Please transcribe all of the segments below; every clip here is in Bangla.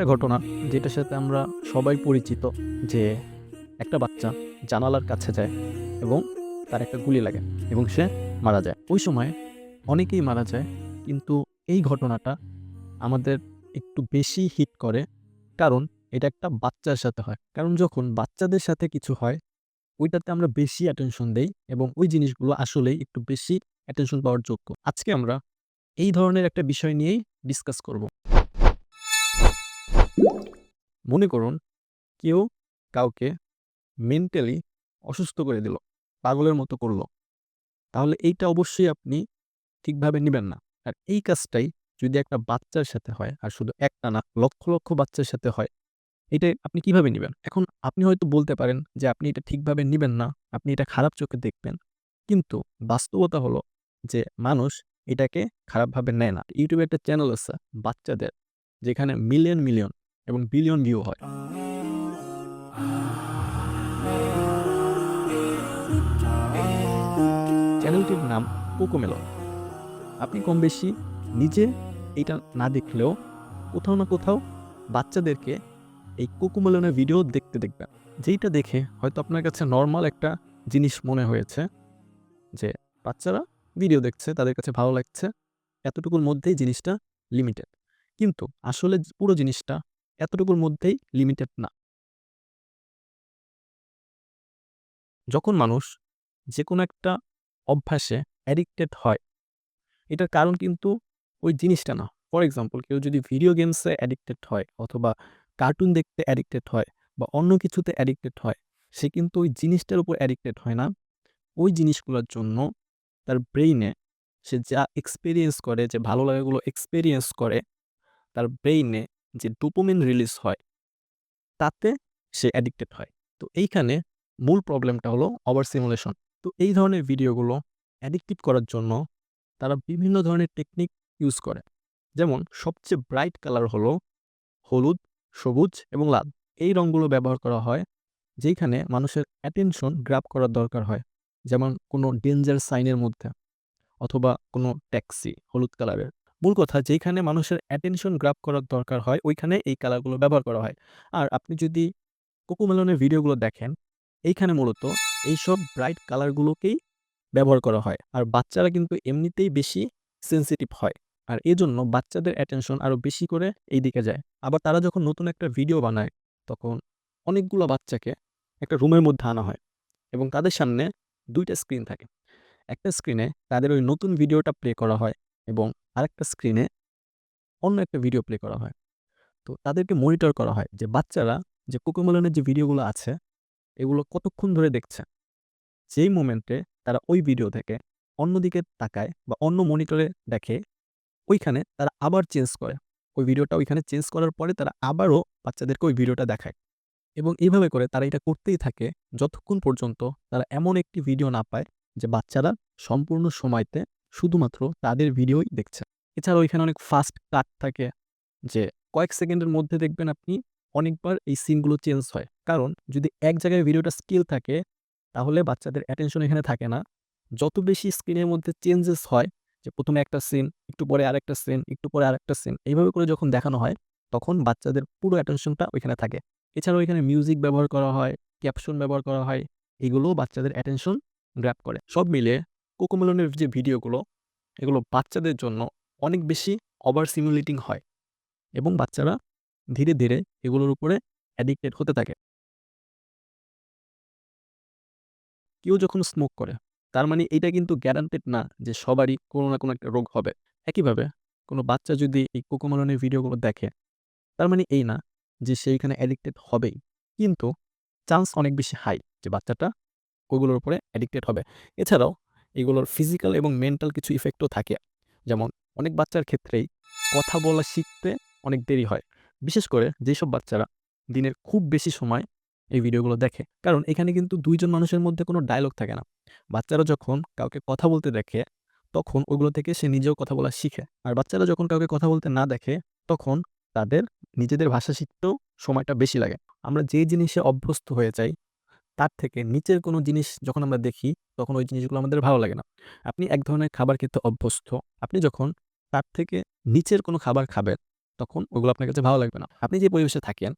একটা ঘটনা যেটার সাথে আমরা সবাই পরিচিত, যে একটা বাচ্চা জানালার কাছে যায় এবং তার একটা গুলি লাগে এবং সে মারা যায়। ওই সময় অনেকেই মারা যায়, কিন্তু এই ঘটনাটা আমাদের একটু বেশি হিট করে কারণ এটা একটা বাচ্চার সাথে হয়। কারণ যখন বাচ্চাদের সাথে কিছু হয়, ওইটাতে আমরা বেশি অ্যাটেনশন দেই এবং ওই জিনিসগুলো আসলেই একটু বেশি অ্যাটেনশন পাওয়ার যোগ্য। আজকে আমরা এই ধরনের একটা বিষয় নিয়েই ডিসকাস করব। মনে করুন কেউ কাউকে মেন্টালি অসুস্থ করে দিল, পাগলের মতো করল। তাহলে এইটা অবশ্যই আপনি ঠিকভাবে নেবেন না। আর এই কাজটাই যদি একটা বাচ্চার সাথে হয়, আর শুধু একটা না, লক্ষ লক্ষ বাচ্চার সাথে হয়, এটা আপনি কীভাবে নেবেন? এখন আপনি হয়তো বলতে পারেন যে আপনি এটা ঠিকভাবে নেবেন না, আপনি এটা খারাপ চোখে দেখবেন। কিন্তু বাস্তবতা হলো যে মানুষ এটাকে খারাপভাবে নেয় না। ইউটিউবে একটা চ্যানেল আছে বাচ্চাদের, যেখানে মিলিয়ন মিলিয়ন এবং বিলিয়ন ভিউ হয়। চ্যানেলটির নাম কোকোমেলন আপনি কম বেশি নিজে এটা না দেখলেও কোথাও না কোথাও বাচ্চাদেরকে এই কোকোমেলনের ভিডিও দেখতে দেখবেন। যেইটা দেখে হয়তো আপনার কাছে নর্মাল একটা জিনিস মনে হয়েছে যে বাচ্চারা ভিডিও দেখছে, তাদের কাছে ভালো লাগছে, এতটুকুর মধ্যেই জিনিসটা লিমিটেড কিন্তু আসলে পুরো জিনিসটা এতটুকুর মধ্যেই লিমিটেড না। যখন মানুষ যে কোনো একটা অভ্যাসে অ্যাডিক্টেড হয়, এটার কারণ কিন্তু ওই জিনিসটা না। ফর এক্সাম্পল কেউ যদি ভিডিও গেমসে অ্যাডিক্টেড হয় অথবা কার্টুন দেখতে অ্যাডিক্টেড হয় বা অন্য কিছুতে অ্যাডিক্টেড হয়, সে কিন্তু ওই জিনিসটার উপর অ্যাডিক্টেড হয় না। ওই জিনিসগুলোর জন্য তার ব্রেইনে সে যা এক্সপিরিয়েন্স করে, যে ভালো লাগাগুলো এক্সপিরিয়েন্স করে, তার ব্রেইনে যে ডোপোমিন রিলিজ হয়, তাতে সে অ্যাডিক্টেড হয়। তো এইখানে মূল প্রবলেমটা হলো ওভার সিমুলেশন তো এই ধরনের ভিডিওগুলো অ্যাডিক্টিভ করার জন্য তারা বিভিন্ন ধরনের টেকনিক ইউজ করে। যেমন সবচেয়ে ব্রাইট কালার হলো হলুদ, সবুজ এবং লাল। এই রঙগুলো ব্যবহার করা হয় যেখানে মানুষের অ্যাটেনশন গ্রাব করার দরকার হয়। যেমন কোনো ডেঞ্জার সাইনের মধ্যে অথবা কোনো ট্যাক্সি হলুদ কালারের মূল কথা যেখানে মানুষের অ্যাটেনশন গ্রাব করার দরকার হয় ওইখানে এই কালারগুলো ব্যবহার করা হয়। আর আপনি যদি কোকোমেলনের ভিডিওগুলো দেখেন, এইখানে মূলত এইসব ব্রাইট কালারগুলোকেই ব্যবহার করা হয়। আর বাচ্চারা কিন্তু এমনিতেই বেশি সেন্সিটিভ হয়। আর এজন্য বাচ্চাদের অ্যাটেনশন আরও বেশি করে এই দিকে যায়। আবার তারা যখন নতুন একটা ভিডিও বানায়, তখন অনেকগুলো বাচ্চাকে একটা রুমের মধ্যে আনা হয় এবং তাদের সামনে দুইটা স্ক্রিন থাকে। একটা স্ক্রিনে তাদের ওই নতুন ভিডিওটা প্লে করা হয়। এবং আরেকটা স্ক্রিনে অন্য একটা ভিডিও প্লে করা হয়। তো তাদেরকে মনিটর করা হয় যে বাচ্চারা যে কোকোমেলনের যে ভিডিওগুলো আছে, এগুলো কতক্ষণ ধরে দেখছে? যেই মোমেন্টে তারা ওই ভিডিও থেকে অন্যদিকে তাকায় বা অন্য মনিটরে দেখে, ওইখানে তারা আবার চেঞ্জ করে। ওই ভিডিওটা ওইখানে চেঞ্জ করার পরে তারা আবারও বাচ্চাদেরকে ওই ভিডিওটা দেখায়। এবং এইভাবে করে তারা এটা করতেই থাকে যতক্ষণ পর্যন্ত তারা এমন একটি ভিডিও না পায় যে বাচ্চারা সম্পূর্ণ সময়তে শুধুমাত্র তাদের ভিডিওই দেখছে। এছাড়াও ওইখানে অনেক ফাস্ট কাট থাকে, যে কয়েক সেকেন্ডের মধ্যে দেখবেন আপনি অনেকবার এই সিনগুলো চেঞ্জ হয়। কারণ যদি এক জায়গায় ভিডিওটা স্কিল থাকে, তাহলে বাচ্চাদের অ্যাটেনশন এখানে থাকে না। যত বেশি স্ক্রিনের মধ্যে চেঞ্জেস হয়, যে প্রথমে একটা সিন একটু পরে আরেকটা সিন একটু পরে আরেকটা সিন এইভাবে করে যখন দেখানো হয়, তখন বাচ্চাদের পুরো অ্যাটেনশনটা ওইখানে থাকে। এছাড়াও এখানে মিউজিক ব্যবহার করা হয় ক্যাপশন ব্যবহার করা হয়, এগুলোও বাচ্চাদের অ্যাটেনশন গ্র্যাপ করে। সব মিলিয়ে কোকোমেলনের যে ভিডিওগুলো, এগুলো বাচ্চাদের জন্য অনেক বেশি ওভার সিমুলেটিং হয় এবং বাচ্চারা ধীরে ধীরে এগুলোর উপরে অ্যাডিক্টেড হতে থাকে। কেউ যখন স্মোক করে, তার মানে এটা কিন্তু গ্যারান্টেড না যে সবারই কোনো না কোনো একটা রোগ হবে। একইভাবে কোনো বাচ্চা যদি এই কোকোমেলনের ভিডিওগুলো দেখে, তার মানে এই না যে সেইখানে অ্যাডিক্টেড হবেই। কিন্তু চান্স অনেক বেশি হাই যে বাচ্চাটা ওইগুলোর উপরে অ্যাডিক্টেড হবে। এছাড়াও এগুলোর ফিজিক্যাল এবং মেন্টাল কিছু ইফেক্টও থাকে। যেমন অনেক বাচ্চার ক্ষেত্রেই কথা বলা শিখতে অনেক দেরি হয়। বিশেষ করে যেসব বাচ্চারা দিনের খুব বেশি সময় এই ভিডিওগুলো দেখে। কারণ এখানে কিন্তু দুইজন মানুষের মধ্যে কোনো ডায়লগ থাকে না। বাচ্চারা যখন কাউকে কথা বলতে দেখে, তখন ওইগুলো থেকে সে নিজেও কথা বলা শিখে। আর বাচ্চারা যখন কাউকে কথা বলতে না দেখে, তখন তাদের নিজেদের ভাষা শিখতেও সময়টা বেশি লাগে। আমরা যে জিনিসে অভ্যস্ত হয়ে যাই তার থেকে নিচের কোনো জিনিস যখন আমরা দেখি তখন ওই জিনিসগুলো আমাদের ভালো লাগে না আপনি এক ধরনের খাবার খেতে অভ্যস্ত আপনি যখন তার থেকে নিচের কোনো খাবার খাবেন তখন ওগুলো আপনার কাছে ভালো লাগবে না। আপনি যে পরিবেশে থাকেন,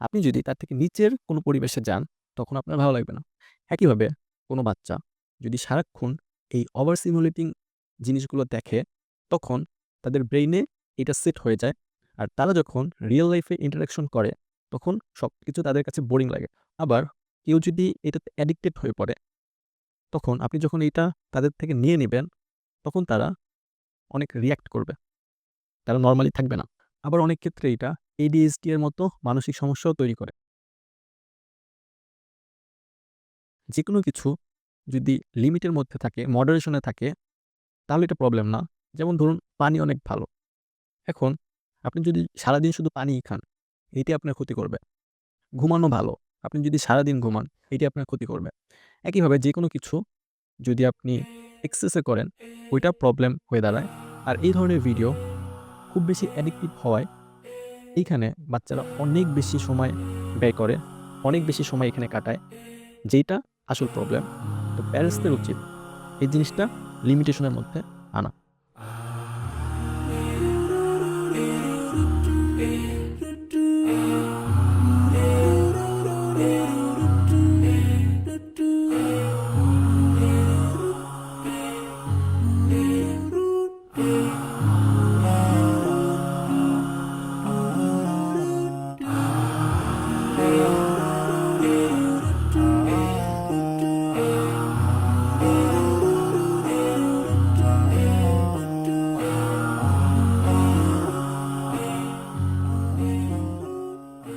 আপনি যদি তার থেকে নিচের কোনো পরিবেশে যান, তখন আপনার ভালো লাগবে না। একইভাবে কোনো বাচ্চা যদি সারাক্ষণ এই ওভার স্টিমুলেটিং জিনিসগুলো দেখে, তখন তাদের ব্রেইনে এটা সেট হয়ে যায়। আর তারা যখন রিয়েল লাইফে ইন্টারাকশন করে, তখন সবকিছু তাদের কাছে বোরিং লাগে। আবার কেউ যদি এটাতে অ্যাডিক্টেড হয়ে পড়ে, তখন আপনি যখন এইটা তাদের থেকে নিয়ে নেবেন তখন তারা অনেক রিঅ্যাক্ট করবে। তারা নর্মালি থাকবে না। আবার অনেক ক্ষেত্রে এটা এডিএসডি এর মতো মানসিক সমস্যাও তৈরি করে। যেকোনো কিছু যদি লিমিটের মধ্যে থাকে, মডারেশনে থাকে, তাহলে এটা প্রবলেম না। যেমন ধরুন পানি অনেক ভালো। এখন আপনি যদি সারাদিন শুধু পানিই খান, এটি আপনার ক্ষতি করবে। ঘুমানো ভালো। আপনি যদি সারাদিন ঘুমান, এটি আপনার ক্ষতি করবে। একইভাবে যে কোনো কিছু যদি আপনি এক্সেস করেন, ওইটা প্রবলেম হয়ে দাঁড়ায়। আর এই ধরনের ভিডিও খুব বেশি অ্যাডিক্টিভ হওয়ায় এইখানে বাচ্চারা অনেক বেশি সময় ব্যয় করে, অনেক বেশি সময় এখানে কাটায়, যেইটা আসল প্রবলেম। তো প্যারেন্টসদের উচিত এই জিনিসটা লিমিটেশনের মধ্যে